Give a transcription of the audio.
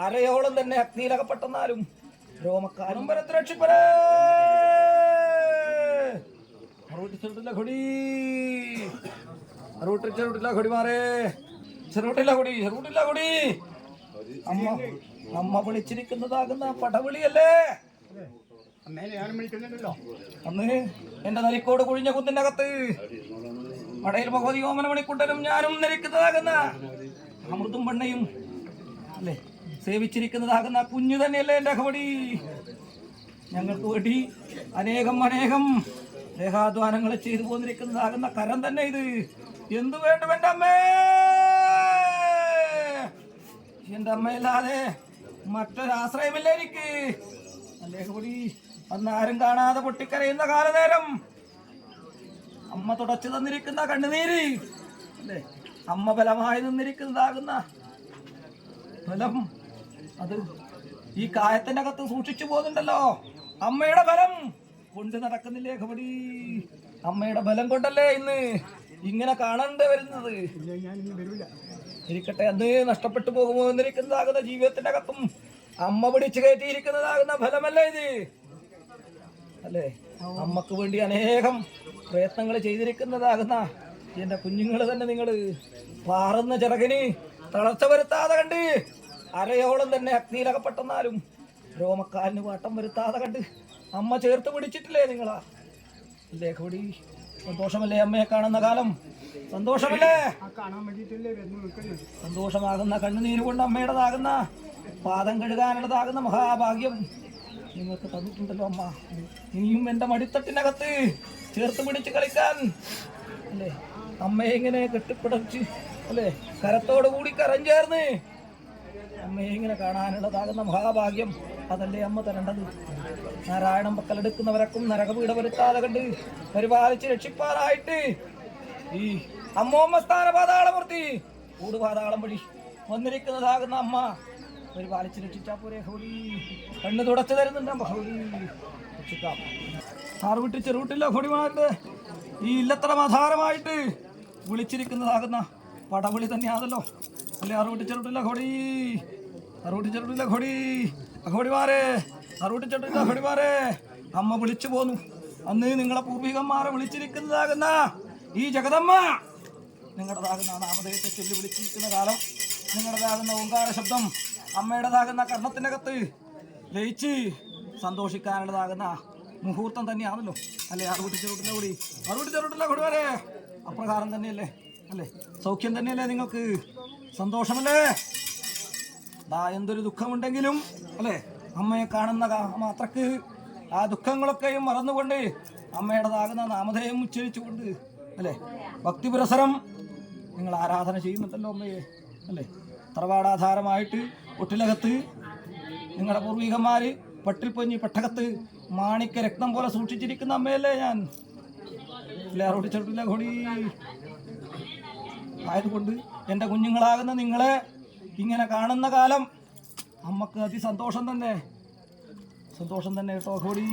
അരയോളം തന്നെ അഗ്നിയിലകപ്പെട്ടെന്നാലും രോമക്കാരും രക്ഷിപ്പരേ! അറുപത്തി ചെറുട്ടില്ല കൊടി. അറുപത്തി ചെറുട്ടില്ല കൊടി മാറേ. ചെറുട്ടില്ല കൊടി ചെറുട്ടില്ല കൊടി. അമ്മ അമ്മ വിളിച്ചിരിക്കുന്നതാകുന്ന പടവിളിയല്ലേ? അന്ന് എന്റെ നരിക്കോട് കുഴിഞ്ഞ കുന്നിന്റെ അകത്ത് മടയിൽ ഭഗവതി ഓമന മണിക്കുട്ടനും ഞാനും നരിക്കുന്നതാകുന്ന അമൃതും പെണ്ണയും അല്ലേ? സേവിച്ചിരിക്കുന്നതാകുന്ന കുഞ്ഞു തന്നെയല്ലേ എന്റെ അകവടി ഞങ്ങൾക്ക് വേണ്ടി അനേകം അനേകം ദേഹാധ്വാനങ്ങൾ ചെയ്തു പോന്നിരിക്കുന്നതാകുന്ന കരം തന്നെ ഇത്. എന്തു വേണ്ടും എന്റെ അമ്മേ? എന്റെ അമ്മയില്ലാതെ മറ്റൊരാശ്രയമില്ല എനിക്ക്. അല്ലേ കൂടി അന്ന് ആരും കാണാതെ പൊട്ടിക്കരയുന്ന കാലനേരം അമ്മ തുടച്ചു തന്നിരിക്കുന്ന കണ്ണുനീര് അല്ലേ? അമ്മ ബലമായി നിന്നിരിക്കുന്നതാകുന്ന ബലം ഈ കായത്തിന്റെ അകത്ത് സൂക്ഷിച്ചു പോകുന്നുണ്ടല്ലോ. അമ്മയുടെ ബലം. കൊണ്ട് നടക്കുന്നില്ലേ കബടി അമ്മയുടെ ബലം കൊണ്ടല്ലേ ഇന്ന് ഇങ്ങനെ കാണണ്ട വരുന്നത്? ഇരിക്കട്ടെ അന്ന് നഷ്ടപ്പെട്ടു പോകുമോ എന്നിരിക്കുന്നതാകുന്ന ജീവിതത്തിന്റെ അകത്തും അമ്മ പിടിച്ചു കയറ്റിയിരിക്കുന്നതാകുന്ന ഫലമല്ലേ ഇത്? അല്ലേ? അമ്മയ്ക്ക് വേണ്ടി അനേകം പ്രയത്നങ്ങൾ ചെയ്തിരിക്കുന്നതാകുന്ന എന്റെ കുഞ്ഞുങ്ങൾ തന്നെ നിങ്ങൾ പാറുന്ന ചിറകിന് തളർച്ച വരുത്താതെ കണ്ട് അരയോളം തന്നെ അഗ്നിയിലകപ്പെട്ടെന്നാലും രോമക്കാലിന് വാട്ടം വരുത്താതെ കണ്ട് അമ്മ ചേർത്ത് പിടിച്ചിട്ടില്ലേ നിങ്ങളാ? അല്ലേ കൂടി? സന്തോഷമല്ലേ അമ്മയെ കാണുന്ന കാലം? സന്തോഷമല്ലേ? സന്തോഷമാകുന്ന കണ്ണുനീര് കൊണ്ട് അമ്മയുടേതാകുന്ന പാദം കഴുകാനുള്ളതാകുന്ന മഹാഭാഗ്യം നിങ്ങൾക്ക് തന്നിട്ടുണ്ടല്ലോ അമ്മ. ഇനിയും എന്റെ മടിത്തട്ടിനകത്ത് ചേർത്ത് പിടിച്ച് കളിക്കാൻ അല്ലേ? അമ്മയെ ഇങ്ങനെ കെട്ടിപ്പിടച്ച് അല്ലേ? കരത്തോടു കൂടി കരം ചേർന്ന് അമ്മയെ ഇങ്ങനെ കാണാനുള്ളതാകുന്ന മഹാഭാഗ്യം. അതല്ലേ അമ്മ തരേണ്ടത്? നാരായണം പക്കലെടുക്കുന്നവരക്കും നരകപീഠ വരുത്താതെ കണ്ട് പരിപാലിച്ച് രക്ഷിപ്പാനായിട്ട് ഈ അമ്മോമ്മ സ്ഥാന പാതാളമൂർത്തി കൂട് പാതാളം വഴി വന്നിരിക്കുന്നതാകുന്ന അമ്മ. പരിപാലിച്ച് രക്ഷിച്ചാ പോരെ ഹോളി കണ്ണ് തുടച്ചു തരുന്നുണ്ട് അമ്മ ഹോളി രക്ഷിക്കാം. സാർ വിട്ടിച്ച് ചെറുവിട്ടില്ല ഹോടിമാരുടെ ഈ ഇല്ലത്തരം ആധാരമായിട്ട് വിളിച്ചിരിക്കുന്നതാകുന്ന പടവിളി തന്നെയാണല്ലോ. അല്ലേ അറുപട്ടി ചെറുട്ടില്ല ഹോടി അറുപട്ടി ചെറുട്ടില്ല ഹോടി അഹോടിമാരെ അറുപട്ടി ചെറുട്ടില്ല ഹോടിമാരെ അമ്മ വിളിച്ചു പോന്നു. അന്ന് നിങ്ങളെ പൂർവികന്മാരെ വിളിച്ചിരിക്കുന്നതാകുന്ന ഈ ജഗദമ്മ. നിങ്ങളുടേതാകുന്ന നാമധേയത്തെ ചൊല്ലി വിളിച്ചിരിക്കുന്ന കാലം നിങ്ങളുടേതാകുന്ന ഓങ്കാര ശബ്ദം അമ്മയുടേതാകുന്ന കർണത്തിനകത്ത് ലയിച്ച് സന്തോഷിക്കാനുള്ളതാകുന്ന മുഹൂർത്തം തന്നെയാണല്ലോ. അല്ലേ അറുപൂട്ടി ചെറുട്ടില്ല കൂടി അറുപൂട്ടി കൂടി വരെ അപ്രകാരം തന്നെയല്ലേ അല്ലേ? സൗഖ്യം തന്നെയല്ലേ നിങ്ങൾക്ക്? സന്തോഷമല്ലേ? ദാ എന്തൊരു ദുഃഖമുണ്ടെങ്കിലും അല്ലേ? അമ്മയെ കാണുന്ന മാത്രക്ക് ആ ദുഃഖങ്ങളൊക്കെയും മറന്നുകൊണ്ട് അമ്മയുടേതാകുന്ന നാമധേയം ഉച്ചരിച്ചുകൊണ്ട് അല്ലേ? ഭക്തിപുരസരം നിങ്ങൾ ആരാധന ചെയ്യുന്നുണ്ടല്ലോ അമ്മയെ അല്ലേ? തറവാടാധാരമായിട്ട് ഒട്ടിലകത്ത് നിങ്ങളുടെ പൂർവികന്മാർ പട്ടിൽപ്പൊഞ്ഞി പെട്ടകത്ത് മാണിക്ക രക്തം പോലെ സൂക്ഷിച്ചിരിക്കുന്ന അമ്മയല്ലേ ഞാൻ? പിള്ളേർ ചെറുട്ടില്ല കൊടി ആയതുകൊണ്ട് എന്റെ കുഞ്ഞുങ്ങളാകുന്ന നിങ്ങളെ ഇങ്ങനെ കാണുന്ന കാലം അമ്മയ്ക്ക് അതിസന്തോഷം തന്നെ. സന്തോഷം തന്നെ കേട്ടോ. കൂടി